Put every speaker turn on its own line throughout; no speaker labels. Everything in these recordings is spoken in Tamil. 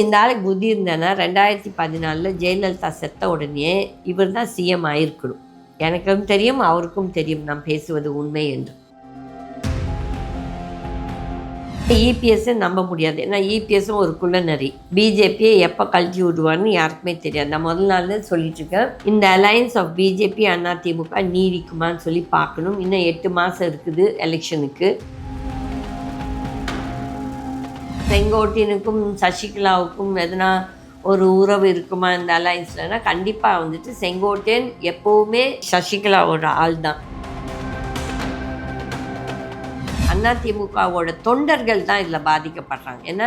இந்த ஆளுக்கு புத்தி இருந்தேன்னா ரெண்டாயிரத்தி பதினாலில் ஜெயலலிதா செத்த உடனே இவர் தான் சிஎம் ஆயிருக்கணும். எனக்கும் தெரியும் அவருக்கும் தெரியும் நான் பேசுவது உண்மை என்று. இபிஎஸ்ஸை நம்ப முடியாது. ஏன்னா இபிஎஸ்ஸும் ஒரு குள்ளநரி பிஜேபியை எப்போ கழட்டி விடுவான்னு யாருக்குமே தெரியாது. நான் முதல் நாள் சொல்லிட்டு இருக்கேன் இந்த அலையன்ஸ் ஆஃப் பிஜேபி அதிமுக நீடிக்குமான்னு சொல்லி பார்க்கணும். இன்னும் எட்டு மாதம் இருக்குது எலெக்ஷனுக்கு செங்கோட்டினுக்கும் சசிகலாவுக்கும் எதனா ஒரு உறவு இருக்குமா இந்த அலையன்ஸ்லனா கண்டிப்பாக வந்துட்டு செங்கோட்டையன் எப்போவுமே சசிகலாவோட ஆள் தான் அதிமுகவோட தொண்டர்கள் தான் இதில் பாதிக்கப்படுறாங்க. ஏன்னா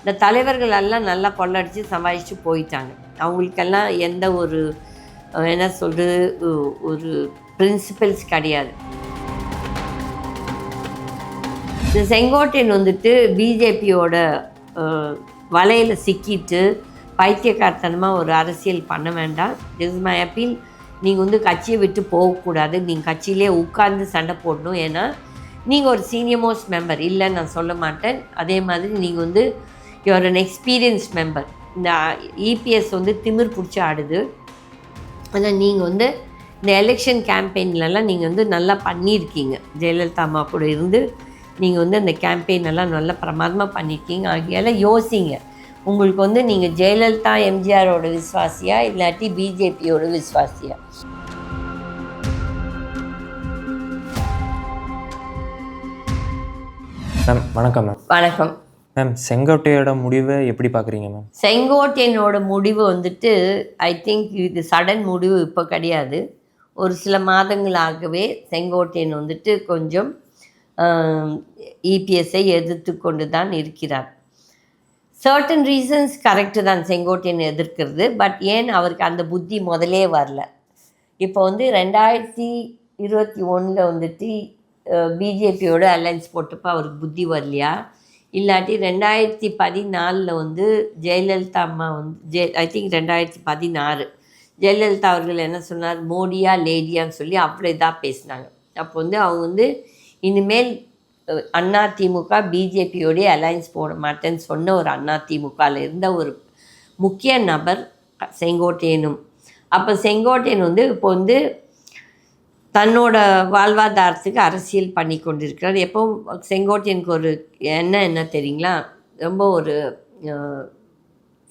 இந்த தலைவர்கள் எல்லாம் நல்லா கொள்ளடிச்சு சமாளித்து போயிட்டாங்க. அவங்களுக்கெல்லாம் எந்த ஒரு என்ன சொல்கிறது ஒரு பிரின்சிபல்ஸ் கிடையாது. செங்கோட்டையன் வந்துட்டு பிஜேபியோட வலையில் சிக்கிட்டு பைத்தியக்காரத்தனமாக ஒரு அரசியல் பண்ண வேண்டாம். திஸ் மை அப்பீல் நீங்கள் வந்து கட்சியை விட்டு போகக்கூடாது நீங்கள் கட்சியிலே உட்கார்ந்து சண்டை போடணும். ஏன்னா நீங்கள் ஒரு சீனியர் மோஸ்ட் மெம்பர் இல்லைன்னு நான் சொல்ல மாட்டேன். அதே மாதிரி நீங்கள் வந்து யுவர் அன் எக்ஸ்பீரியன்ஸ் மெம்பர் இந்த இபிஎஸ் வந்து திமிர் பிடிச்சி ஆடுது. ஆனால் நீங்கள் வந்து இந்த எலெக்ஷன் கேம்பெயின்லலாம் நீங்கள் வந்து நல்லா பண்ணியிருக்கீங்க. ஜெயலலிதா அம்மா கூட இருந்து. நீங்கள் வந்து அந்த கேம்பெயின் எல்லாம் நல்லா பிரமாதமாக பண்ணியிருக்கீங்க ஆகையால் யோசிங்க. உங்களுக்கு வந்து நீங்கள் ஜெயலலிதா எம்ஜிஆரோட விஸ்வாசியா இல்லாட்டி பிஜேபியோட விஸ்வாசியா
மேம் வணக்கம் மேம்
வணக்கம்.
மேம் செங்கோட்டையோட முடிவை எப்படி பார்க்குறீங்க மேம்
செங்கோட்டையனோட முடிவு வந்துட்டு ஐ திங்க் இது சடன் முடிவு இப்போ கிடையாது. ஒரு சில மாதங்களாகவே செங்கோட்டையன் வந்துட்டு கொஞ்சம் இபிஎஸ்ஐ எதிர்த்து கொண்டு தான் இருக்கிறார். சர்டன் ரீசன்ஸ் கரெக்டு தான் செங்கோட்டையன் எதிர்க்கிறது. பட் ஏன் அவருக்கு அந்த புத்தி முதலே வரல? இப்போ வந்து ரெண்டாயிரத்தி இருபத்தி ஒன்றில் வந்துட்டு பிஜேபியோட அலைன்ஸ் போட்டப்போ அவருக்கு புத்தி வரலையா? இல்லாட்டி ரெண்டாயிரத்தி பதினாலில் வந்து ஜெயலலிதா அம்மா வந்து ஜெ ஐ திங்க் ரெண்டாயிரத்தி பதினாறு. ஜெயலலிதா அவர்கள் என்ன சொன்னார்? மோடியா லேடியான்னு சொல்லி அவ்வளோ இதாக பேசினாங்க. அப்போ வந்து அவங்க வந்து இனிமேல் அண்ணா திமுக பிஜேபியோடைய அலையன்ஸ் போட மாட்டேன்னு சொன்ன ஒரு அண்ணா திமுகவில் இருந்த ஒரு முக்கிய நபர் செங்கோட்டையனும். அப்போ செங்கோட்டையன் வந்து இப்போ வந்து தன்னோட வாழ்வாதாரத்துக்கு அரசியல் பண்ணி கொண்டிருக்கிறார். எப்போ செங்கோட்டையனுக்கு ஒரு என்ன என்ன தெரியுங்களா? ரொம்ப ஒரு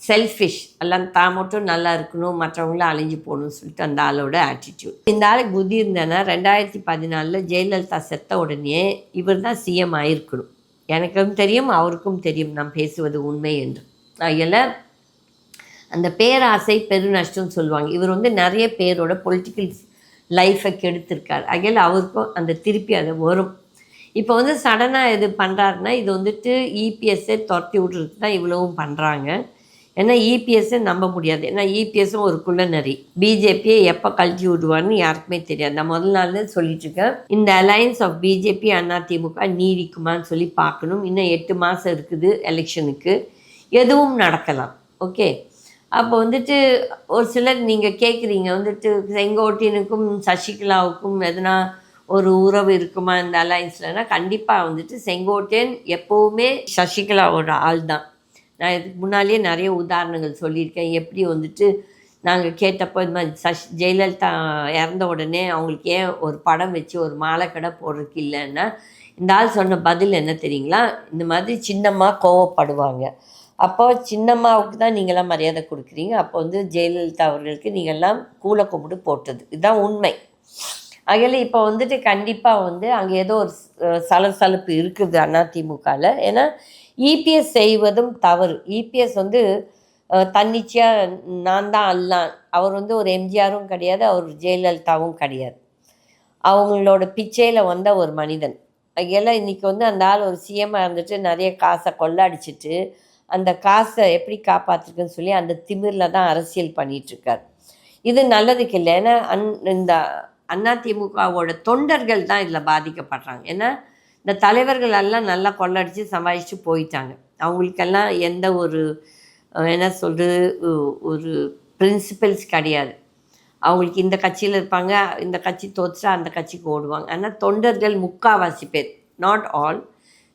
செல்ஃபிஷ் எல்லாம் தான் மட்டும் நல்லா இருக்கணும் மற்றவங்களும் அழிஞ்சு போகணும்னு சொல்லிட்டு அந்த ஆளோட ஆட்டிடியூட் இந்த ஆளுக்கு புத்தி இருந்தேன்னா ரெண்டாயிரத்தி பதினாலில் ஜெயலலிதா செத்த உடனே இவர் தான் சிஎம் ஆயிருக்கணும். எனக்கும் தெரியும் அவருக்கும் தெரியும் நான் பேசுவது உண்மை என்று. அதில் அந்த பேராசை பெருநஷ்டம்னு சொல்லுவாங்க. இவர் வந்து நிறைய பேரோட பொலிட்டிக்கல் லைஃப்பை கெடுத்திருக்கார். அகையில் அவருக்கும் அந்த திருப்பி அது வரும். இப்போ வந்து சடனாக இது பண்ணுறாருன்னா இது வந்துட்டு இபிஎஸ்ஸை துரத்தி விட்றதுக்கு தான் இவ்வளவும் பண்ணுறாங்க ஏன்னா இபிஎஸ்ஸை நம்ப முடியாது. ஏன்னா இபிஎஸ்ஸும் ஒரு குள்ளநரி பிஜேபியை எப்போ கழட்டி விடுவான்னு யாருக்குமே தெரியாது. நான் முதல் நாள் சொல்லிட்டு இருக்கேன். இந்த அலையன்ஸ் ஆஃப் பிஜேபி அதிமுக நீடிக்குமான்னு சொல்லி பார்க்கணும். இன்னும் எட்டு மாதம் இருக்குது எலெக்ஷனுக்கு எதுவும் நடக்கலாம். ஓகே அப்போ வந்துட்டு ஒரு சிலர் நீங்கள் கேட்குறீங்க வந்துட்டு செங்கோட்டினுக்கும் சசிகலாவுக்கும் எதனா ஒரு உறவு இருக்குமா இந்த அலையன்ஸ்லனா கண்டிப்பாக வந்துட்டு செங்கோட்டையன் எப்போவுமே சசிகலாவோட ஆள் தான் நான் இதுக்கு முன்னாலேயே நிறைய உதாரணங்கள் சொல்லியிருக்கேன். எப்படி வந்துட்டு நாங்கள் கேட்டப்போ இது மாதிரி சஷ் ஜெயலலிதா இறந்த உடனே அவங்களுக்கு ஏன் ஒரு படம் வச்சு ஒரு மாலை கடை போடுறதுக்கு இல்லைன்னா இந்த ஆள் சொன்ன பதில் என்ன தெரியுங்களா? இந்த மாதிரி சின்னம்மா கோவப்படுவாங்க. அப்போ சின்னம்மாவுக்கு தான் நீங்களாம் மரியாதை கொடுக்குறீங்க. அப்போ வந்து ஜெயலலிதா அவர்களுக்கு நீங்கள்லாம் கூலை கும்பிட்டு போட்டது. இதுதான் உண்மை. அதில் இப்போ வந்துட்டு கண்டிப்பாக வந்து அங்கே ஏதோ ஒரு சலசலப்பு இருக்குது அதிமுகவில் ஏன்னா இபிஎஸ் செய்வதும் தவறு. இபிஎஸ் வந்து தன்னிச்சையாக நான் தான் அல்லான். அவர் வந்து ஒரு எம்ஜிஆரும் கிடையாது அவர் ஜெயலலிதாவும் கிடையாது. அவங்களோட பிச்சையில் வந்த ஒரு மனிதன். எல்லாம் இன்றைக்கி வந்து அந்த ஆள் ஒரு சிஎம்மாக இருந்துட்டு நிறைய காசை கொள்ளடிச்சிட்டு அந்த காசை எப்படி காப்பாற்றுக்குன்னு சொல்லி அந்த திமிரில் தான் அரசியல் பண்ணிகிட்ருக்கார் இது நல்லதுக்கு இல்லை. ஏன்னா அந் இந்த அதிமுகவோட தொண்டர்கள் தான் இதில் பாதிக்கப்படுறாங்க. ஏன்னா இந்த தலைவர்கள் எல்லாம் நல்லா கொள்ளடிச்சு சமாளித்து போயிட்டாங்க. அவங்களுக்கெல்லாம் எந்த ஒரு என்ன சொல்கிறது ஒரு பிரின்சிபல்ஸ் கிடையாது. அவங்களுக்கு இந்த கட்சியில் இருப்பாங்க இந்த கட்சி தோற்றா அந்த கட்சிக்கு ஓடுவாங்க. ஆனால் தொண்டர்கள் முக்காவாசி பேர் நாட் ஆல்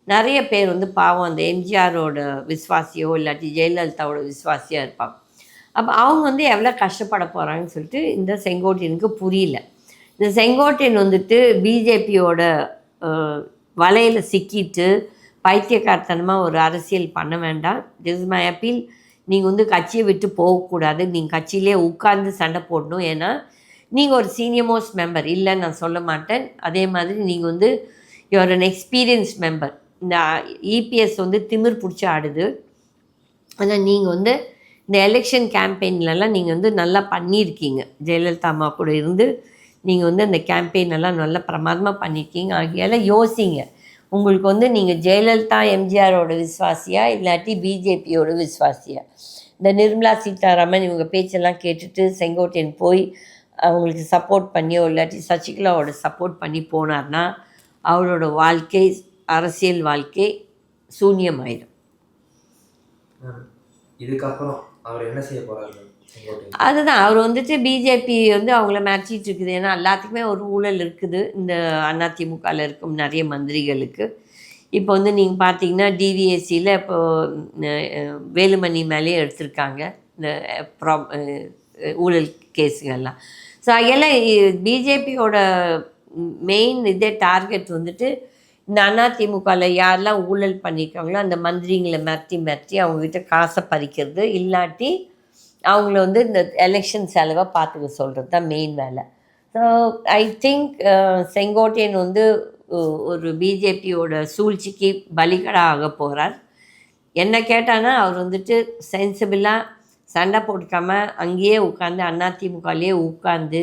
நிறைய பேர் வந்து பாவம் அந்த எம்ஜிஆரோட விஸ்வாசியோ இல்லாட்டி ஜெயலலிதாவோட விஸ்வாசியாக இருப்பாங்க. அப்போ அவங்க வந்து எவ்வளோ கஷ்டப்பட போகிறாங்கன்னு சொல்லிட்டு இந்த செங்கோட்டையனுக்கு புரியல. இந்த செங்கோட்டையன் வந்துட்டு பிஜேபியோட வலையில் சிக்கிட்டு பைத்தியக்காரத்தனமாக ஒரு அரசியல் பண்ண வேண்டாம். திஸ் மை அப்பீல் நீங்கள் வந்து கட்சியை விட்டு போகக்கூடாது நீங்கள் கட்சியிலே உட்கார்ந்து சண்டை போடணும். ஏன்னா நீங்கள் ஒரு சீனியர் மோஸ்ட் மெம்பர் இல்லைன்னு நான் சொல்ல மாட்டேன். அதே மாதிரி நீங்கள் வந்து யுவர் அன் எக்ஸ்பீரியன்ஸ் மெம்பர் இந்த இபிஎஸ் வந்து திமிர் பிடிச்சி ஆடுது. ஆனால் நீங்கள் வந்து இந்த எலெக்ஷன் கேம்பெயின்லலாம் நீங்கள் வந்து நல்லா பண்ணியிருக்கீங்க. ஜெயலலிதா அம்மா கூட இருந்து நீங்கள் வந்து அந்த கேம்பெயின் எல்லாம் நல்லா பிரமாதமாக பண்ணியிருக்கீங்க ஆகையால் யோசிங்க. உங்களுக்கு வந்து நீங்கள் ஜெயலலிதா எம்ஜிஆரோட விஸ்வாசியா இல்லாட்டி பிஜேபியோட விஸ்வாசியா இந்த நிர்மலா சீதாராமன் இவங்க பேச்செல்லாம் கேட்டுட்டு செங்கோட்டையன் போய் அவங்களுக்கு சப்போர்ட் பண்ணியோ இல்லாட்டி சசிகலாவோட சப்போர்ட் பண்ணி போனார்னா அவரோட வாழ்க்கை அரசியல் வாழ்க்கை சூன்யமாயிடும்
இதுக்கப்புறம் அவர் என்ன செய்ய போகிறாரு
அதுதான். அவர் வந்துட்டு பிஜேபி வந்து அவங்கள மிரட்டிட்டு இருக்குது ஏன்னா எல்லாத்துக்குமே ஒரு ஊழல் இருக்குது. இந்த அதிமுகவில் இருக்கும் நிறைய மந்திரிகளுக்கு. இப்போ வந்து நீங்கள் பார்த்தீங்கன்னா டிவிஎஸ்சியில் இப்போது வேலுமணி மேலேயே எடுத்திருக்காங்க. இந்த ப்ரா ப்ராப் ஊழல் கேஸுகள்லாம். ஸோ அதெல்லாம் பிஜேபியோட மெயின் இதே டார்கெட் வந்துட்டு இந்த அதிமுகவில் யாரெல்லாம் ஊழல் பண்ணியிருக்காங்களோ அந்த மந்திரிங்களை மிரட்டி மிரட்டி அவங்கக்கிட்ட காசை பறிக்கிறது இல்லாட்டி அவங்கள வந்து இந்த எலெக்ஷன் செலவை பார்த்துக்க சொல்கிறது தான் மெயின் வேலை ஸோ ஐ திங்க் செங்கோட்டையன் வந்து ஒரு பிஜேபியோட சூழ்ச்சிக்கு பலிகடா ஆக போகிறார் என்ன கேட்டானா அவர் வந்துட்டு சென்சிபிளாக சண்டை போட்டுக்காமல் அங்கேயே உட்காந்து அதிமுகலேயே உட்காந்து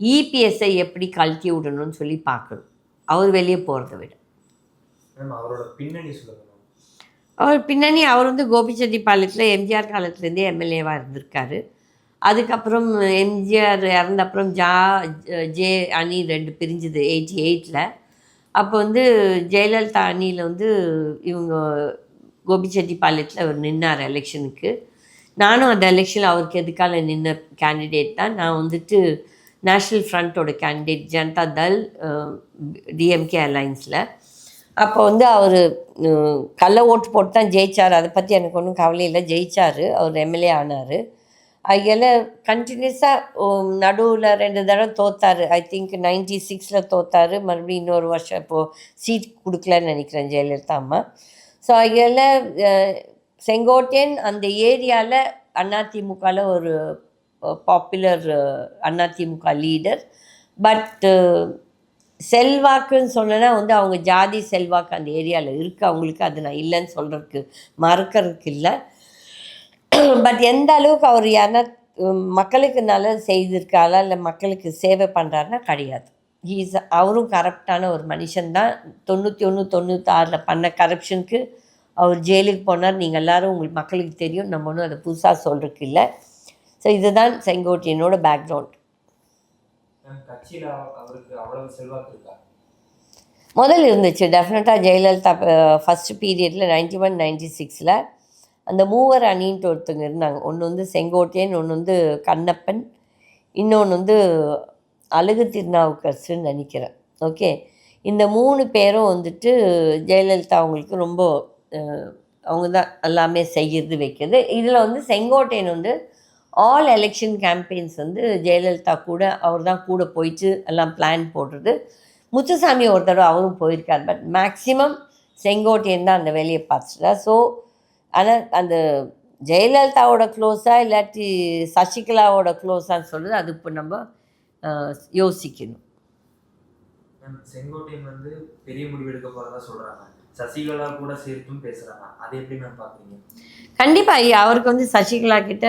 இபிஎஸ்ஐ எப்படி கழட்டி விடணும்னு சொல்லி பார்க்கணும். அவர் வெளியே போகிறத விட.
அவரோட பின்னணி சொல்லுங்கள்
அவர் பின்னணி அவர் வந்து கோபிச்செட்டிப்பாளையத்தில் எம்ஜிஆர் காலத்துலேருந்தே எம்எல்ஏவாக இருந்திருக்காரு. அதுக்கப்புறம் எம்ஜிஆர் இறந்த அப்புறம் ஜா ஜே அணி ரெண்டு பிரிஞ்சுது எயிட்டி எயிட்டில் அப்போ வந்து ஜெயலலிதா அணியில் வந்து இவங்க கோபிச்செட்டிப்பாளையத்தில் அவர் நின்னார் எலெக்ஷனுக்கு. நானும் அந்த எலெக்ஷனில் அவருக்கு எதுக்கால நின்ன கேண்டிடேட் தான். நான் வந்துட்டு நேஷ்னல் ஃப்ரண்ட்டோட கேண்டிடேட் ஜனதா தள் டிஎம்கே அலைன்ஸில். அப்போ வந்து அவர் கள்ள ஓட்டு போட்டு தான் ஜெயிச்சார். அதை பற்றி எனக்கு ஒன்றும் கவலை இல்லை. ஜெயிச்சார். அவர் எம்எல்ஏ ஆனார். அதில் கண்டினியூஸாக நடுவில் ரெண்டு தடவை தோத்தார். ஐ திங்க் நைன்டி சிக்ஸில் தோத்தார். மறுபடியும் இன்னொரு வருஷம் இப்போது சீட் கொடுக்கலன்னு நினைக்கிறேன் ஜெயலலிதா அம்மா. ஸோ அதில் செங்கோட்டையன் அந்த ஏரியாவில் அதிமுகவில் ஒரு பாப்புலர் அதிமுக லீடர் பட்டு செல்வாக்குன்னு சொன்னேன்னா வந்து அவங்க ஜாதி செல்வாக்கு அந்த ஏரியாவில் இருக்குது அவங்களுக்கு அது நான் இல்லைன்னு சொல்கிறதுக்கு மறுக்கிறதுக்கு இல்லை. பட் எந்த அளவுக்கு அவர் யாருன்னா மக்களுக்கு நல்லது செய்திருக்காரா இல்லை மக்களுக்கு சேவை பண்ணுறாருன்னா கிடையாது. ஹீஸ் அவரும் கரப்டான ஒரு மனுஷன்தான் தொண்ணூற்றி ஒன்று தொண்ணூத்தாறில் பண்ண கரப்ஷனுக்கு அவர் ஜெயிலுக்கு போனார். நீங்கள் எல்லோரும் உங்களுக்கு மக்களுக்கு தெரியும். நம்ம ஒன்றும் அதை புதுசாக சொல்கிறதுக்கு இல்லை. ஸோ இதுதான் செங்கோட்டையனோட பேக்ரவுண்ட்
கட்சியில் அவருக்கு அவ்வளவு செல்வாக்கு இருக்கா?
முதல்ல இருந்துச்சு டெஃபினட்டாக ஜெயலலிதா ஃபஸ்ட்டு பீரியடில் நைன்டி ஒன் நைன்டி சிக்ஸில் அந்த மூவர் அணின்ட்டு ஒருத்தங்க இருந்தாங்க. ஒன்று வந்து செங்கோட்டையன் ஒன்று வந்து கண்ணப்பன் இன்னொன்று வந்து அழகு திருநாவுக்கரசுன்னு நினைக்கிறேன். ஓகே இந்த மூணு பேரும் வந்துட்டு ஜெயலலிதா அவங்களுக்கு ரொம்ப அவங்க தான் எல்லாமே செய்கிறது வைக்கிறது. இதில் வந்து செங்கோட்டையன் வந்து ஆல் எலெக்ஷன் கேம்பெயின்ஸ் வந்து ஜெயலலிதா கூட அவர் தான் கூட போயிட்டு எல்லாம் பிளான் போடுறது முத்துசாமி ஒரு தடவை அவரும் போயிருக்கார். பட் மேக்ஸிமம் செங்கோட்டையன் தான் அந்த வேலையை பார்த்துட்டா. ஸோ ஆனால் அந்த ஜெயலலிதாவோட க்ளோஸாக இல்லாட்டி சசிகலாவோட க்ளோஸான்னு சொல்கிறது அது இப்போ நம்ம யோசிக்கணும்.
செங்கோட்டையன் வந்து பெரிய முடிவு எடுக்க போறதா சொல்றாங்க. சசிகலா கூட சேர்த்தும் பேசுறாங்க. அதை எப்படி மேம் பாக்குறீங்க
கண்டிப்பாக அவருக்கு வந்து சசிகலா கிட்ட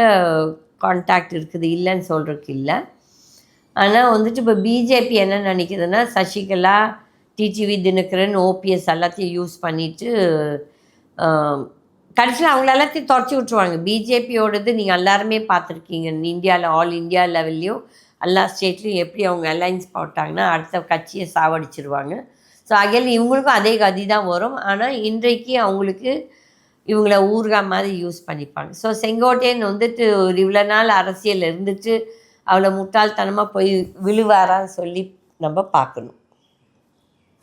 கான்டாக்ட் இருக்குது இல்லைன்னு சொல்கிறதுக்கு இல்லை. ஆனால் வந்துட்டு இப்போ பிஜேபி என்ன நினைக்குதுன்னா சசிகலா டிடிவி தினகரன் ஓபிஎஸ் எல்லாத்தையும் யூஸ் பண்ணிவிட்டு கடைசியில் அவங்கள எல்லாத்தையும் தொடச்சி விட்ருவாங்க பிஜேபியோடது நீங்கள் எல்லாருமே பார்த்துருக்கீங்க. இந்தியாவில் ஆல் இந்தியா லெவல்லையும் எல்லா ஸ்டேட்லேயும் எப்படி அவங்க அலைன்ஸ் போட்டாங்கன்னா அடுத்த கட்சியை சாவடிச்சிருவாங்க. ஸோ அகையில் இவங்களுக்கும் அதே கதி தான் வரும். ஆனால் இன்றைக்கு அவங்களுக்கு இவங்கள ஊறுகாய் மாதிரி யூஸ் பண்ணிப்பாங்க. ஸோ செங்கோட்டையன் வந்துட்டு ஒரு இவ்வளோ நாள் அரசியல் இருந்துட்டு அவளை முட்டாள்தனமாக போய் விழுவாரான்னு சொல்லி நம்ம பார்க்கணும்.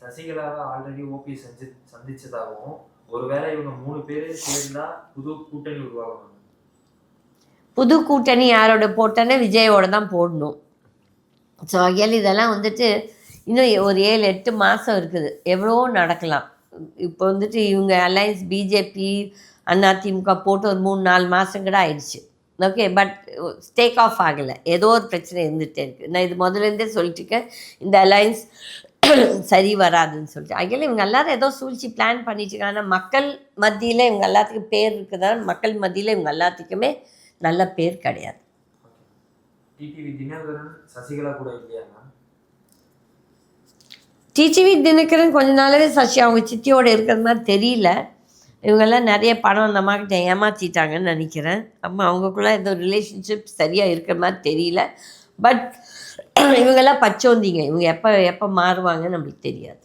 சசிகலாவை ஆல்ரெடி ஓபி செஞ்சு சந்திச்சதாகவும் ஒருவேளை இவங்க மூணு பேர் சேர்ந்தா புது கூட்டணி உருவாகணும்
புது கூட்டணி யாரோட போட்டோன்னே விஜயோட தான் போடணும். ஸோ அகையால் இதெல்லாம் வந்துட்டு இன்னும் ஒரு ஏழு எட்டு மாதம் இருக்குது. எவ்வளோ நடக்கலாம். இப்போ வந்துட்டு இவங்க அலையன்ஸ் பிஜேபி அதிமுக போட்டு ஒரு மூணு நாலு மாதம் கூட ஆயிடுச்சு. ஓகே பட் ஸ்டேக் ஆஃப் ஆகலை. ஏதோ ஒரு பிரச்சனை இருந்துகிட்டே இருக்குது நான் இது முதலேருந்தே சொல்லிட்டுருக்கேன் இந்த அலையன்ஸ் சரி வராதுன்னு சொல்லிட்டு. அகையில் இவங்க எல்லாரும் ஏதோ சூழ்ச்சி பிளான் பண்ணிட்டு இருக்காங்க. ஆனால் மக்கள் மத்தியில் இவங்க எல்லாத்துக்கும் பேர் இருக்குதால் மக்கள் மத்தியில் இவங்க எல்லாத்துக்குமே நல்ல பேர் கிடையாது.
டிடிவி தினகரன் சசிகலா கூட இல்லையா
டிடிவி தினகரன் கொஞ்ச நாளாவே சசி அவங்க சித்தியோட இருக்கிற மாதிரி தெரியல. இவங்கெல்லாம் நிறைய பணம் அந்த அம்மாக்கிட்ட ஏமாற்றிட்டாங்கன்னு நினைக்கிறேன். அம்மா அவங்களுக்குள்ள ஏதோ ரிலேஷன்ஷிப் சரியாக இருக்கிற மாதிரி தெரியல. பட் இவங்கெல்லாம் பச்சோந்திங்க. இவங்க எப்போ எப்போ மாறுவாங்கன்னு நம்மளுக்கு தெரியாது.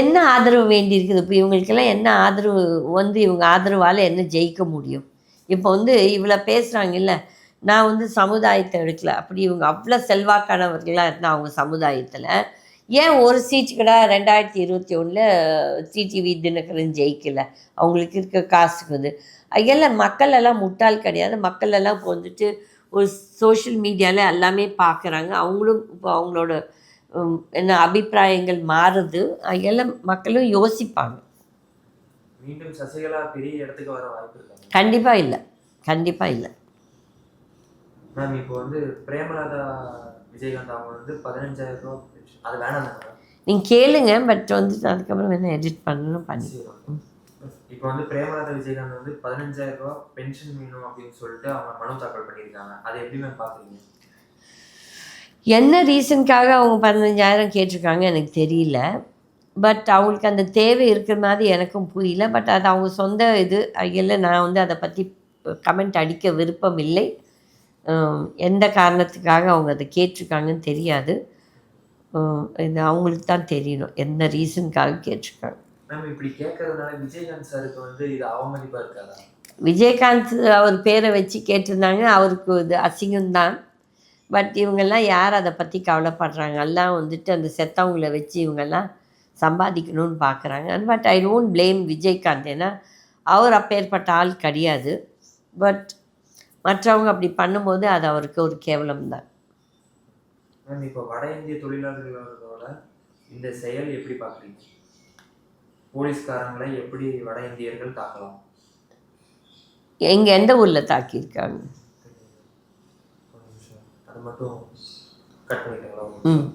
என்ன ஆதரவு வேண்டியிருக்குது? இப்போ இவங்களுக்கெல்லாம் என்ன ஆதரவு வந்து இவங்க ஆதரவால் என்ன ஜெயிக்க முடியும்? இப்போ வந்து இவ்வளோ பேசுகிறாங்கல்ல நான் வந்து சமுதாயத்தை எடுக்கல. அப்படி இவங்க அவ்வளோ செல்வாக்கானவர்களாக இருந்தால் அவங்க சமுதாயத்தில். ஏன் ஒரு சீட்டு கூட ரெண்டாயிரத்தி இருபத்தி ஒன்றில் டிடிவி தினகரன் ஜெயிக்கல? அவங்களுக்கு இருக்க காசுக்கு வந்து. ஐயெல்லாம் மக்கள் எல்லாம் முட்டாள் கிடையாது. மக்கள் எல்லாம் இப்போ வந்துட்டு ஒரு சோஷியல் மீடியாவில் எல்லாமே பார்க்குறாங்க அவங்களும் இப்போ அவங்களோட என்ன அபிப்பிராயங்கள் மாறுது. அதெல்லாம் மக்களும் யோசிப்பாங்க.
மீண்டும் சசிகலா பெரிய இடத்துக்கு வர வாய்ப்பு
கண்டிப்பாக இல்லை. கண்டிப்பாக இல்லை.
மேம் இப்போ வந்து பிரேமலதா விஜயகாந்த் அவங்க வந்து பதினஞ்சாயிரம் pension. அது வேணாம்
நீங்கள் கேளுங்க பட் வந்துட்டு அதுக்கப்புறம் என்ன எடிட் பண்ணணும் பண்ணி
சரி, okay. இப்போ வந்து பிரேமலதா விஜயகாந்த் வந்து பதினஞ்சாயிரம் ரூபாய் பென்ஷன் வேணும் அப்படின்னு சொல்லிட்டு அவங்க மனு தாக்கல் பண்ணியிருக்காங்க. அதை எப்படி மேம் பாக்குறீங்க?
என்ன ரீசனுக்காக அவங்க பதினஞ்சாயிரம் கேட்டிருக்காங்க எனக்கு தெரியல. பட் அவங்களுக்கு அந்த தேவை இருக்கிற மாதிரி எனக்கும் புரியல. பட் அது அவங்க சொந்த இது. அதில் நான் வந்து அதை பற்றி கமெண்ட் அடிக்க விருப்பம் இல்லை. எந்த காரணத்துக்காக அவங்க அதை கேட்டிருக்காங்கன்னு தெரியாது. இது அவங்களுக்கு தான் தெரியணும் எந்த ரீசனுக்காக கேட்டிருக்காங்க.
மேம் இப்படி கேட்கறதுனால விஜயகாந்த் சாருக்கு வந்து இது அவமதிப்பா இருக்காதா?
விஜயகாந்த் அவர் பேரை வச்சு கேட்டிருந்தாங்க அவருக்கு இது அசிங்கம்தான் பட் இவங்கெல்லாம் யார் அதை பற்றி கவலைப்படுறாங்க? எல்லாம் வந்துட்டு அந்த செத்தவங்கள வச்சு இவங்கெல்லாம் சம்பாதிக்கணும்னு பார்க்குறாங்க. But I don't blame Vijayakanth ஏன்னா அவர் அப்பேற்பட்ட ஆள் கிடையாது. பட் மற்றவங்க அப்படி பண்ணும்போது அது அவருக்கு ஒரு கேவலம் தான்
இப்போ வட இந்திய தொழிலாளர்களோட இந்த செயல் எப்படி பார்க்குறீங்க? போலீஸ்காரங்களை எப்படி வட இந்தியர்கள் தாக்கலாம்?
எங்கே எந்த ஊரில் தாக்கியிருக்காங்க.
அது மட்டும் கட் பண்ணிட்டாங்களா
ம்.